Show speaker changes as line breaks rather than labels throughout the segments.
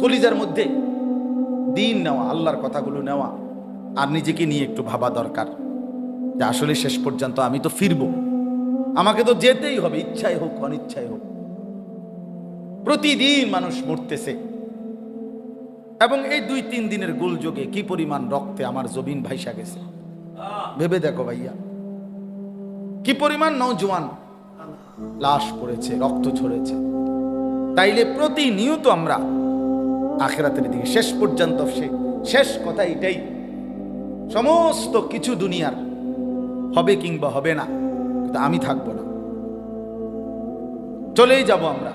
কলিজার মধ্যে দিন নেওয়া, আল্লাহর কথাগুলো নেওয়া আর নিজেকে নিয়ে একটু ভাবা দরকার যে আসলে শেষ পর্যন্ত আমি তো ফিরব। আমাকে তো যেতেই হবে, ইচ্ছাই হোক, অনিচ্ছাই হোক। প্রতিদিন মানুষ মরতেছে। এবং এই দুই তিন দিনের গোলযোগে কি পরিমাণ রক্তে আমার জবিন ভাইসা গেছে? ভেবে দেখো ভাইয়া। কি পরিমাণ নৌজওয়ান লাশ পড়েছে, রক্ত ঝরেছে। তাইলে প্রতিনিয়ত আমরা আখেরাতের দিকে। শেষ পর্যন্ত সে শেষ কথা এটাই। সমস্ত কিছু দুনিয়ার হবে কিংবা হবে না, কিন্তু আমি থাকব না। চলেই যাব আমরা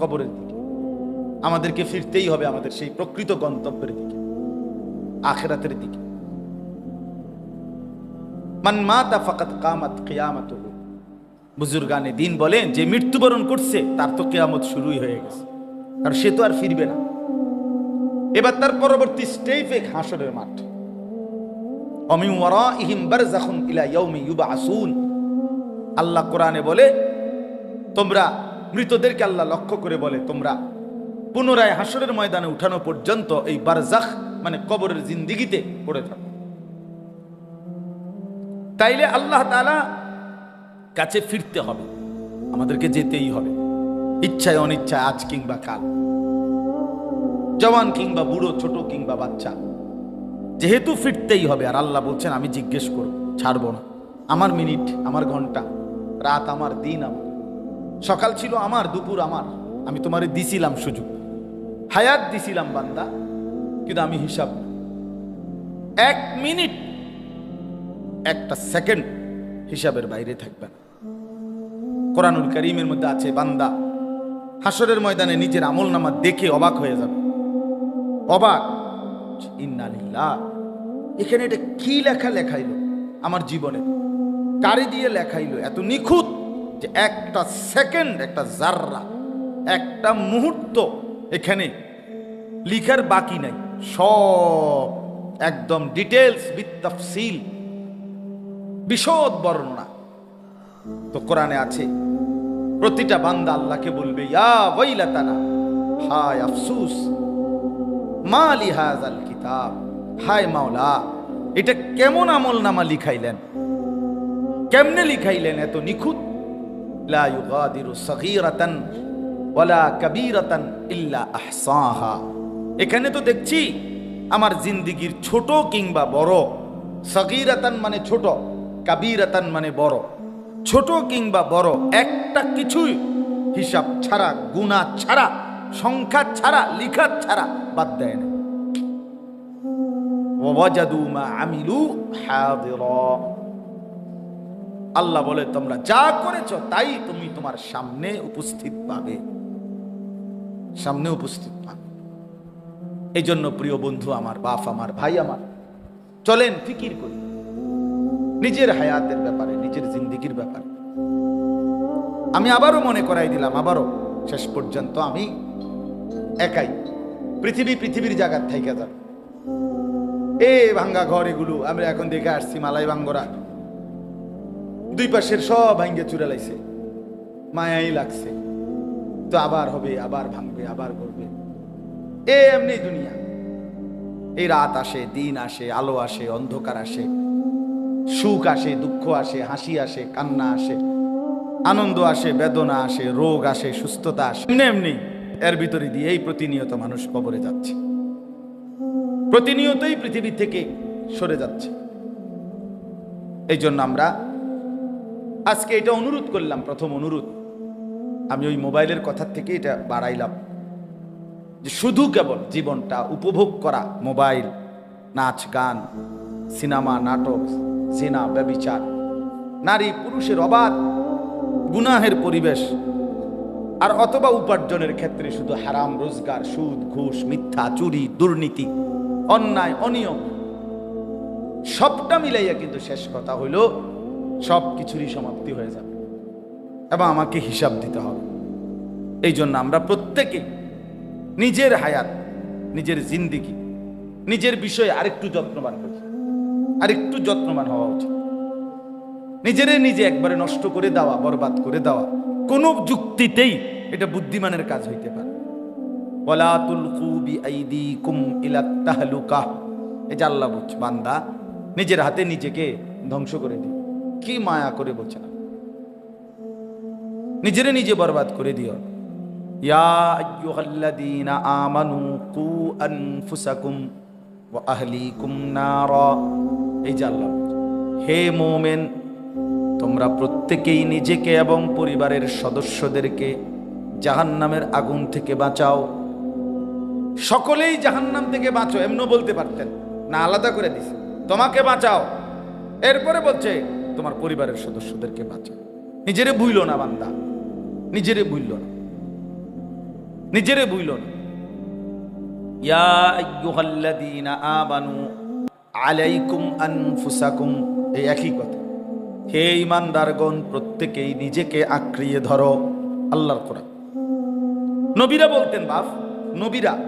কবরের দিকে। আমাদেরকে ফিরতেই হবে আমাদের সেই প্রকৃত গন্তব্যের দিকে, আখেরাতের দিকে। মান মাতা ফাকাত কামাত কিয়ামাতুহু। বুজুর্গানে দিন বলেন যে মৃত্যুবরণ করছে, তার তো কেয়ামত শুরুই হয়ে গেছে। আর সে তো আর ফিরবে না। এবার তার পরবর্তী স্টেপে হাসরের মাঠ। অমি ওয়ারাইহিম বারযাখুন ইলা ইয়াউমি ইউবআসুন আল্লাহ কোরআনে বলে, তোমরা মৃতদেরকে আল্লাহ লক্ষ্য করে বলে, তোমরা পুনরায় হাসরের ময়দানে উঠানো পর্যন্ত এই বারজাখ মানে কবরের জিন্দিগিতে পড়ে থাকো। তাইলে আল্লাহ তাআলা কাছে ফিরতে হবে। আমাদেরকে যেতেই হবে। ইচ্ছায় অনিচ্ছায় আজ কিংবা কাল। জওয়ান কিংবা বুড়ো, ছোট কিংবা বাচ্চা। যেহেতু ফিরতেই হবে, আর আল্লাহ বলছেন, আমি জিজ্ঞেস করব, ছাড়বো না। আমার মিনিট, আমার ঘণ্টা, রাত আমার, দিন আমার। সকাল ছিল আমার, দুপুর আমার। আমি তোমারে দিছিলাম সুযোগ। হায়াত দিছিলাম বান্দা, কিন্তু আমি হিসাব এক মিনিট, একটা সেকেন্ড হিসাবের বাইরে থাকবে না। কোরআনুল করিমের মধ্যে আছে, বান্দা হাসরের ময়দানে নিজের আমল নামা দেখে অবাক হয়ে যাবে। অবাক। ইন্নালিল্লাহ। এখানে এটা কি লেখা লেখাইলো? আমার জীবনে। কারি দিয়ে লেখাইল। এত নিখুঁত যে একটা সেকেন্ড, একটা জাররা, একটা মুহূর্ত এখানে লিখার বাকি নাই। সব একদম ডিটেলস বিত্তাফসিল বিশদ বর্ণনা। তো কোরআনে আছে, প্রতিটা বান্দা আল্লাহকে বলবে, ইয়া ওয়াইলাতানা, হায় আফসুস। মা লিহাজাল কিতাব। হায় মাওলা, এটা কেমন আমল নামা লিখাইলেন? কেমনে লিখাইলেন এত নিখুঁত? লা ইউগাদিরু সগীরাতান ওয়ালা কাবীরাতান ইল্লা আহসাহা। এখানে তো দেখছি আমার জিন্দিগির ছোট কিংবা বড়। সগীরাতান মানে ছোট, কাবীরাতান মানে বড়। ছোট কিংবা বড়, একটা কিছুই হিসাব ছাড়া গুণা ছাড়া সংখ্যা ছাড়া লিখা ছাড়া বাদ দেয় না। আল্লাহ বলে, তোমরা যা করেছ, তাই তুমি তোমার সামনে উপস্থিত পাবে। সামনে উপস্থিত পাবে। এই জন্য প্রিয় বন্ধু, আমার বাপ, আমার ভাই, আমার চলেন ফিকির করি। নিজের হায়াতের ব্যাপারে, নিজের জিন্দিগির ব্যাপারে। আমি আবারও মনে করাই দিলাম, আবারও শেষ পর্যন্ত আমি একাই। পৃথিবী পৃথিবীর জায়গার থেকে যাব এ ভাঙ্গা ঘর এগুলো আমরা এখন দেখে আসছি মালাই ভাঙ্গরা। দুই পাশের সব ভাঙ্গে চুরে লাইছে। মায়াই লাগছে। তো আবার হবে, আবার ভাঙবে, আবার করবে এ এমনি দুনিয়া। এই রাত আসে, দিন আসে, আলো আসে, অন্ধকার আসে। সুখ আসে, দুঃখ আসে, হাসি আসে, কান্না আসে। আনন্দ আসে, বেদনা আসে, রোগ আসে, সুস্থতা আসে। এমনি এমনি। এর ভিতরে দিয়ে এই প্রতিনিয়ত মানুষ কবরে যাচ্ছে। প্রতিনিয়তই পৃথিবী থেকে সরে যাচ্ছে। এই জন্য আমরা আজকে এটা অনুরোধ করলাম, প্রথম অনুরোধ। আমি ওই মোবাইলের কথার থেকে এটা বাড়াইলাম যে শুধু কেবল জীবনটা উপভোগ করা, মোবাইল, নাচ, গান, সিনেমা, নাটক, জেনা, ব্যবিচার, নারী, পুরুষের অবাধ, গুনাহের পরিবেশ আর অথবা উপার্জনের ক্ষেত্রে শুধু হারাম, রোজগার, সুদ, ঘুষ, মিথ্যা, চুরি, দুর্নীতি, অন্যায়, অনিয়ম, সবটা মিলাইয়া কিন্তু শেষ কথা হইল সব কিছুরই সমাপ্তি হয়ে যাবে। এবং আমাকে হিসাব দিতে হবে। এই জন্য আমরা প্রত্যেকে নিজের হায়াত, নিজের জিন্দিগি, নিজের বিষয়ে আরেকটু যত্নবান করি আরেকটু যত্নবান হওয়া উচিত। নিজেরে নিজে একবারে নষ্ট করে দেওয়া, বরবাদ করে দেওয়া। কোনো যুক্তিতেই এটা বুদ্ধিমানের কাজ হইতে পারে। এই যে আল্লাহ বলছে, বান্দা, নিজের হাতে নিজেকে ধ্বংস করে দিও। কি মায়া করে বলছে না। নিজেরে নিজে বরবাদ করে দিও। আমানু কু আনফুসাকুম ওয়া আহলিকুম নারা। এই যে হে মোমেন তোমরা প্রত্যেকেই নিজেকে এবং পরিবারের সদস্যদেরকে জাহান্নামের আগুন থেকে বাঁচাও। সকলেই জাহান্নাম থেকে বাঁচো, এমনও বলতে পারতেন। না, আলাদা করে দিছে। তোমাকে বাঁচাও। এরপরে বলছে, তোমার পরিবারের সদস্যদেরকে বাঁচাও। নিজেরে বুইল না, বান্দা। নিজেরে বুইল না। নিজেরে বুইল না। আলাইকুম আনফুসাকুম। এই একই কথা। হে ইমানদারগণ, প্রত্যেকেই নিজেকে আঁকড়িয়ে ধরো, আল্লাহর কোরআন। নবীরা বলতেন, বাপ, নবীরা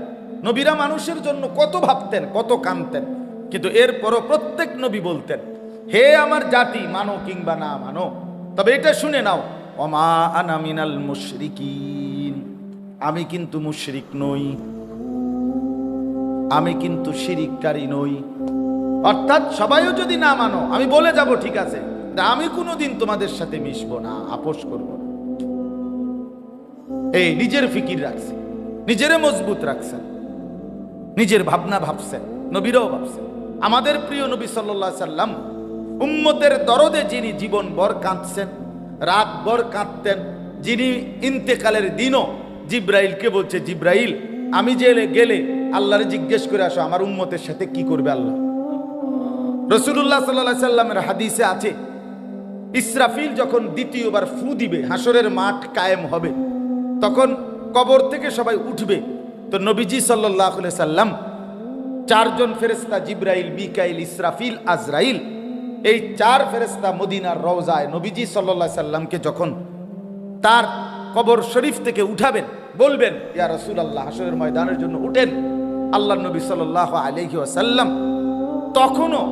নবীরা মানুষের জন্য কত ভাবতেন, কত কানতেন। কিন্তু এরপরও প্রত্যেক নবী বলতেন, হে আমার জাতি, মানো কিংবা না মানো, তবে এটা শুনে নাও অমা আনামিনাল মুশরিকিন। আমি কিন্তু মুশরিক নই। আমি কিন্তু শিরিককারী নই। অর্থাৎ সবাইও যদি না মানো, আমি বলে যাব, ঠিক আছে। আমি কোনোদিন তোমাদের সাথে মিশবো না, আপোষ করব না। এই, নিজের ফিকির রাখছে, নিজেরে মজবুত রাখছেন নিজের ভাবনা ভাবছেন নবীরাও ভাবছেন আমাদের প্রিয় নবী সাল্লাহ সাল্লাম উম্মতের দরদে যিনি জীবন বর কাঁদছেন, রাত বর কাঁদতেন, যিনি ইন্তেকালের দিনও জিব্রাইলকে বলছে, জিব্রাইল, আমি জেলে গেলে আল্লাহরে জিজ্ঞেস করে আসো, আমার উম্মতের সাথে কি করবে আল্লাহ? রসুল্লাহ সাল্লাহ সাল্লামের হাদিসে আছে ইসরাফিল যখন দ্বিতীয়বার ফু দিবে, হাসরের মাঠ কায়েম হবে, তখন কবর থেকে সবাই উঠবে। তো নবীজি সাল্লাহ সাল্লাম, চারজন ফেরেস্তা জিব্রাইল, মিকাইল, ইসরাফিল, আজরাইল, এই চার ফেরেস্তা মদিনার রওজায় নবীজি সাল্লাহ সাল্লামকে যখন তার কবর শরীফ থেকে উঠাবেন, বলবেন, ইয়া রসুল আল্লাহ হাসরের ময়দানের জন্য উঠেন। আল্লাহ নবী সাল্লাহ আলহি আসাল্লাম তখনও